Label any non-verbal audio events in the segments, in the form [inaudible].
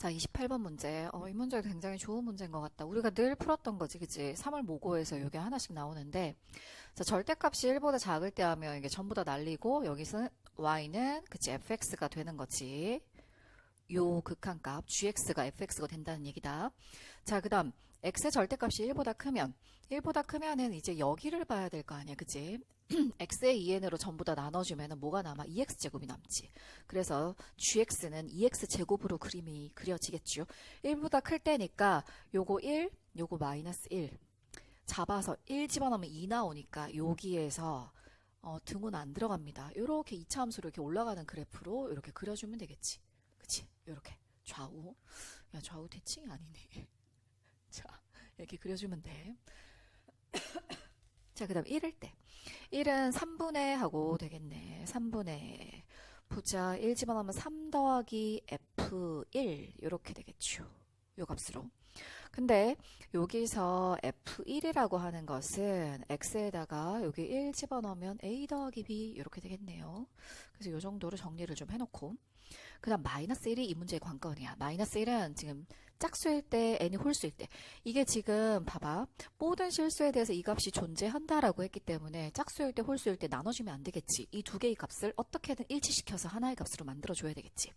자, 28번 문제. 어, 이 문제가 굉장히 좋은 문제인 것 같다. 우리가 늘 풀었던 거지, 그치? 3월 모고에서 이게 하나씩 나오는데, 자, 절대값이 1보다 작을 때 하면 이게 전부 다 날리고, 여기서 y는, 그치, fx가 되는 거지. 요 극한값, gx가 fx가 된다는 얘기다. 자, 그 다음, x의 절대값이 1보다 크면, 1보다 크면은 이제 여기를 봐야 될 거 아니야, 그치? [clears throat] x의 2n으로 전부 다 나눠주면은 뭐가 남아? 2x제곱이 남지. 그래서 gx는 2x제곱으로 그림이 그려지겠죠. 1보다 클 때니까 요거 1, 요거 마이너스 1. 잡아서 1 집어넣으면 2 나오니까 여기에서 어, 등은 안 들어갑니다. 이렇게 이차 함수로 이렇게 올라가는 그래프로 이렇게 그려주면 되겠지. 그치? 이렇게 좌우. 야, 좌우 대칭이 아니네. [laughs] 자, 이렇게 그려주면 돼. 자, 그 다음 1일 때. 1은 3분의 하고 되겠네. 3분의. 보자. 1 집어넣으면 3 더하기 F1. 이렇게 되겠죠. 요 값으로. 근데 여기서 F1이라고 하는 것은 X에다가 여기 1 집어넣으면 A 더하기 B 이렇게 되겠네요. 그래서 요 정도로 정리를 좀 해놓고. 그 다음 마이너스 1이 이 문제의 관건이야. 마이너스 1은 지금 짝수일 때, n이 홀수일 때. 이게 지금 봐봐. 모든 실수에 대해서 이 값이 존재한다라고 했기 때문에 짝수일 때, 홀수일 때 나눠주면 안 되겠지. 이 두 개의 값을 어떻게든 일치시켜서 하나의 값으로 만들어줘야 되겠지.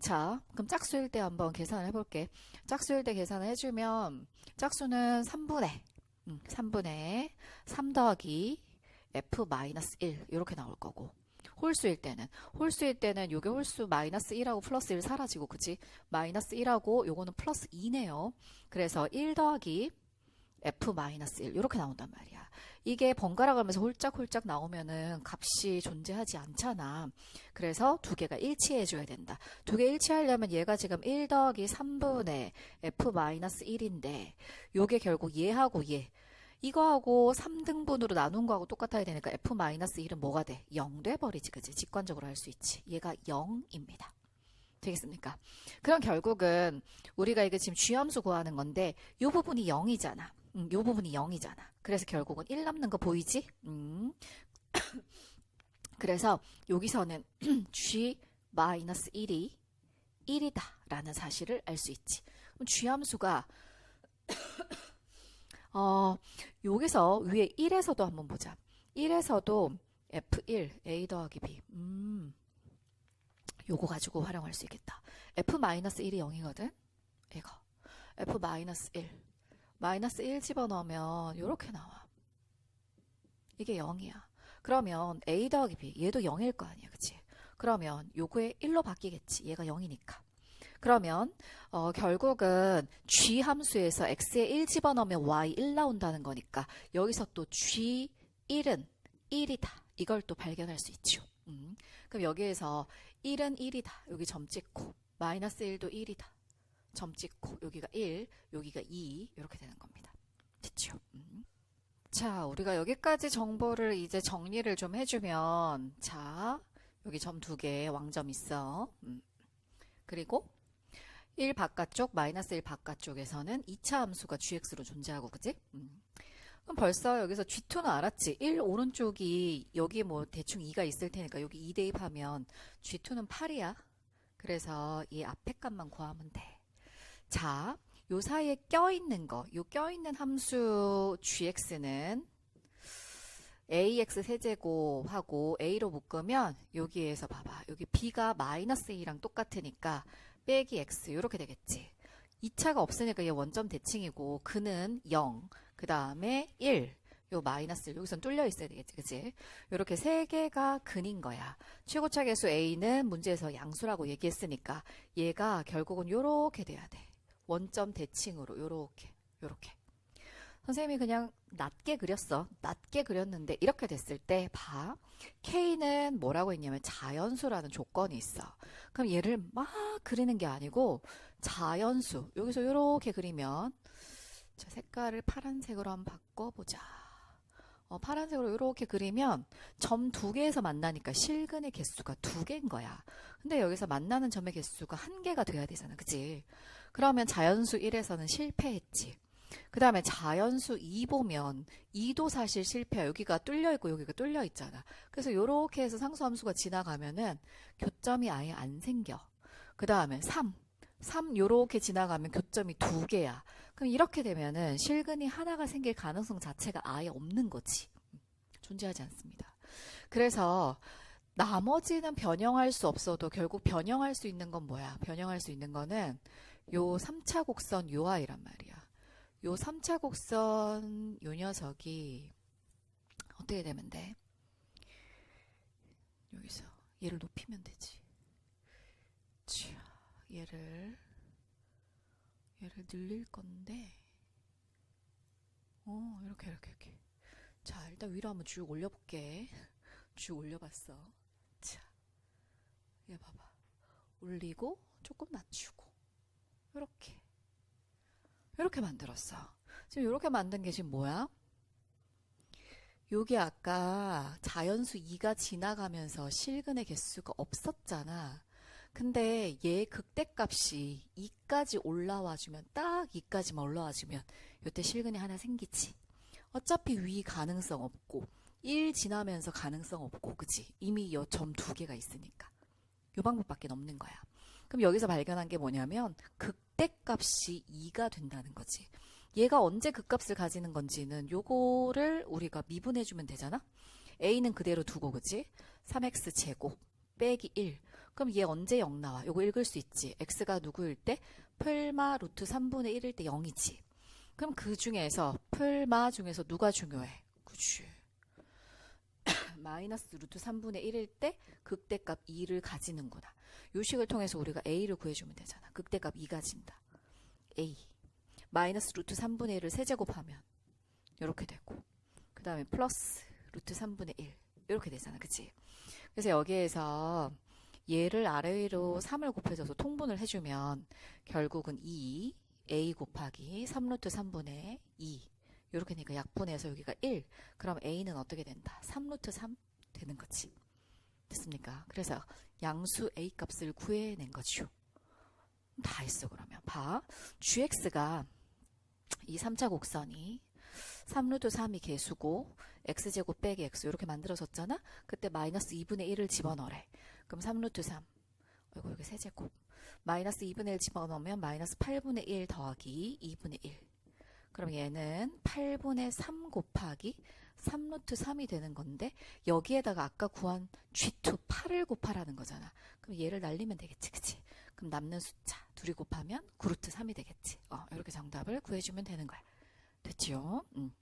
자, 그럼 짝수일 때 한번 계산을 해볼게. 짝수일 때 계산을 해주면 짝수는 3분의, 음, 3분의 3 더하기 f-1 이렇게 나올 거고 홀수일 때는 홀수일 때는 요게 홀수 마이너스 1하고 플러스 1 사라지고 그치? 마이너스 1하고 요거는 플러스 2네요. 그래서 1 더하기 f-1 이렇게 나온단 말이야. 이게 번갈아 가면서 홀짝홀짝 나오면은 값이 존재하지 않잖아. 그래서 두 개가 일치해 줘야 된다. 두 개 일치하려면 얘가 지금 1 더하기 3분의 f-1인데 요게 결국 얘하고 얘 이거하고 3등분으로 나눈 거하고 똑같아야 되니까 f-1은 뭐가 돼? 0 돼버리지 그지? 직관적으로 할 수 있지. 얘가 0입니다. 되겠습니까? 그럼 결국은 우리가 이게 지금 쥐함수 구하는 건데 이 부분이 0이잖아. 음, 이 부분이 0이잖아. 그래서 결국은 1 남는 거 보이지? 음. [coughs] 그래서 여기서는 [clears throat] g 마이너스 1이 1이다 라는 사실을 알 수 있지. 그럼 쥐함수가 어, 여기서 위에 1에서도 한번 보자. 1에서도 F1, A 더하기 B. 음, 요거 가지고 활용할 수 있겠다. F-1이 0이거든? 이거. F-1. 마이너스 1 집어넣으면 요렇게 나와. 이게 0이야. 그러면 A 더하기 B. 얘도 0일 거 아니야. 그치? 그러면 요거에 1로 바뀌겠지. 얘가 0이니까. 그러면 어, 결국은 g 함수에서 x에 1 집어넣으면 y 1 나온다는 거니까 여기서 또 g1은 1이다. 이걸 또 발견할 수 있죠. 음. 그럼 여기에서 1은 1이다. 여기 점 찍고 마이너스 1도 1이다. 점 찍고 여기가 1, 여기가 2 이렇게 되는 겁니다. 됐죠? 음. 자, 우리가 여기까지 정보를 이제 정리를 좀 해주면 자, 여기 점 두 개 왕점 있어. 음. 그리고 1 바깥쪽, 마이너스 1 바깥쪽에서는 2차 함수가 gx로 존재하고, 그지? 음. 그럼 벌써 여기서 g2는 알았지? 1 오른쪽이 여기 뭐 대충 2가 있을 테니까 여기 2 대입하면 g2는 8이야. 그래서 이 앞에 값만 구하면 돼. 자, 요 사이에 껴있는 거, 요 껴있는 함수 gx는 ax 세제곱하고 a로 묶으면 여기에서 봐봐. 여기 b가 마이너스 2랑 똑같으니까 빼기 x 이렇게 되겠지. 2차가 없으니까 얘 원점 대칭이고 그는 0, 그 다음에 1, 요 마이너스 1, 여기선 뚫려 있어야 되겠지, 그치? 요렇게 세 개가 근인 거야. 최고차 계수 a는 문제에서 양수라고 얘기했으니까 얘가 결국은 요렇게 돼야 돼. 원점 대칭으로 요렇게, 요렇게. 선생님이 그냥 낮게 그렸어. 낮게 그렸는데 이렇게 됐을 때 봐. K는 뭐라고 했냐면 자연수라는 조건이 있어. 그럼 얘를 막 그리는 게 아니고 자연수. 여기서 이렇게 그리면 자, 색깔을 파란색으로 한번 바꿔보자. 어, 파란색으로 이렇게 그리면 점 두 개에서 만나니까 실근의 개수가 두 개인 거야. 근데 여기서 만나는 점의 개수가 한 개가 돼야 되잖아. 그치? 그러면 자연수 1에서는 실패했지. 그 다음에 자연수 2 보면 2도 사실 실패야. 여기가 뚫려 있고 여기가 뚫려 있잖아. 그래서 이렇게 해서 상수함수가 지나가면은 교점이 아예 안 생겨. 그 다음에 3. 3 요렇게 지나가면 교점이 두 개야. 그럼 이렇게 되면은 실근이 하나가 생길 가능성 자체가 아예 없는 거지. 존재하지 않습니다. 그래서 나머지는 변형할 수 없어도 결국 변형할 수 있는 건 뭐야? 변형할 수 있는 거는 요 3차 곡선 요 아이란 말이야. 요 3차 곡선 요 녀석이 어떻게 되면 돼? 여기서 얘를 높이면 되지. 자, 얘를 얘를 늘릴 건데 어, 이렇게 이렇게 이렇게. 자, 일단 위로 한번 쭉 올려볼게. 쭉 올려봤어. 자, 얘 봐봐. 올리고 조금 낮추고 이렇게 이렇게 만들었어. 지금 이렇게 만든 게 지금 뭐야? 요게 아까 자연수 2가 지나가면서 실근의 개수가 없었잖아. 근데 얘 극대값이 2까지 올라와 주면 딱 2까지만 올라와 주면 요때 실근이 하나 생기지. 어차피 위 가능성 없고 1 지나면서 가능성 없고 그치? 이미 요점두 개가 있으니까. 요 방법밖에 없는 거야. 그럼 여기서 발견한 게 뭐냐면 극 대값이 2가 된다는 거지. 얘가 언제 극값을 가지는 건지는 요거를 우리가 미분해 주면 되잖아. a는 그대로 두고 그지? 3x 제곱 빼기 1. 그럼 얘 언제 0 나와? 요거 읽을 수 있지. x가 누구일 때? 풀마 루트 3분의 1일 때 0이지. 그럼 그 중에서 풀마 중에서 누가 중요해? 그치. 마이너스 루트 3분의 1일 때 극대값 2를 가지는구나. 요 식을 통해서 우리가 a를 구해주면 되잖아. 극대값 2 가진다. a. 마이너스 루트 3분의 1을 세제곱하면 이렇게 되고 그 다음에 플러스 루트 3분의 1 이렇게 되잖아. 그치? 그래서 여기에서 얘를 아래 위로 3을 곱해줘서 통분을 해주면 결국은 2 a 곱하기 3루트 3분의 2 이렇게 되니까 약분해서 여기가 1 그럼 a는 어떻게 된다? 3루트 3 되는 거지. 됐습니까? 그래서 양수 a 값을 구해낸 거죠. 다 했어 그러면. 봐. Gx가 이 3차 곡선이 3루트 3이 개수고 x제곱 빼기 x 이렇게 만들어졌잖아? 그때 마이너스 2분의 1을 집어넣으래. 그럼 3루트 3 어이구 여기 세제곱. 마이너스 2분의 1 집어넣으면 마이너스 8분의 1 더하기 2분의 1 그럼 얘는 8분의 3 곱하기 3루트 3이 되는 건데 여기에다가 아까 구한 G2 8을 곱하라는 거잖아. 그럼 얘를 날리면 되겠지. 그치? 그럼 남는 숫자 둘이 곱하면 9루트 3이 되겠지. 어, 이렇게 정답을 구해주면 되는 거야. 됐지요? 음.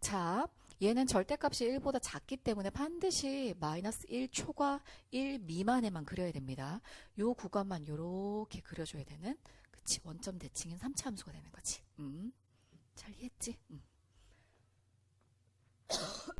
자, 얘는 절대값이 1보다 작기 때문에 반드시 마이너스 1 초과 1 미만에만 그려야 됩니다. 요 구간만 요렇게 그려줘야 되는 그치 원점 대칭인 3차 함수가 되는 거지. 음. 잘 이해했지? 응. [laughs]